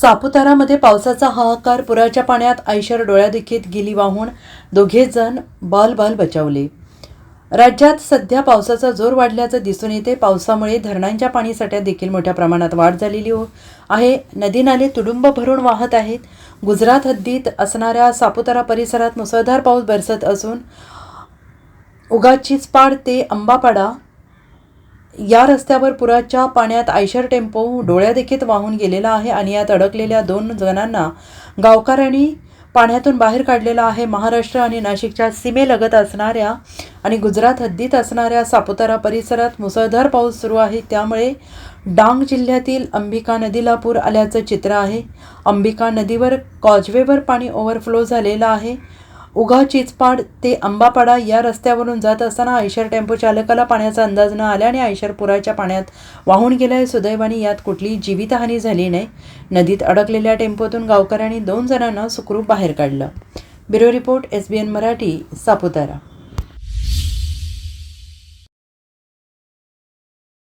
सापुतारामध्ये पावसाचा हाहाकार पुराच्या पाण्यात आयशर डोळ्यादेखीत गेली वाहून दोघे जण बाल बाल बचावले. राज्यात सध्या पावसाचा जोर वाढल्याचं दिसून येते. पावसामुळे धरणांच्या पाणीसाठ्यात देखील मोठ्या प्रमाणात वाढ झालेली हो आहे. नदी नाले तुडुंब भरून वाहत आहेत. गुजरात हद्दीत असणाऱ्या सापुतारा परिसरात मुसळधार पाऊस बरसत असून उगाचीचपाड ते अंबापाडा या रस्त्यावर पुराच्या पाण्यात आयशर टेम्पो डोळ्यादेखीत वाहून गेलेला आहे आणि यात अडकलेल्या दोन जणांना गावकऱ्यांनी पाण्यातून बाहेर काढलेला आहे. महाराष्ट्र आणि नाशिकच्या सीमेलगत असणाऱ्या आणि गुजरात हद्दीत असणाऱ्या सापुतारा परिसरात मुसळधार पाऊस सुरू आहे. त्यामुळे डांग जिल्ह्यातील अंबिका नदीला पूर आल्याचं चित्र आहे. अंबिका नदीवर कॉजवेवर पाणी ओव्हरफ्लो झालेलं आहे. उघा चिचपाड ते अंबापाडा या रस्त्यावरून जात असताना आयशर टेम्पो चालकाला पाण्याचा अंदाज न आल्याने आयशर पुराच्या पाण्यात वाहून गेलाय सुदैवाने यात कुठलीही जीवितहानी झाली नाही. नदीत अडकलेल्या टेम्पोतून गावकऱ्यांनी दोन जणांना सुखरूप बाहेर काढलं. Bureau report S B N Marathi Saputara.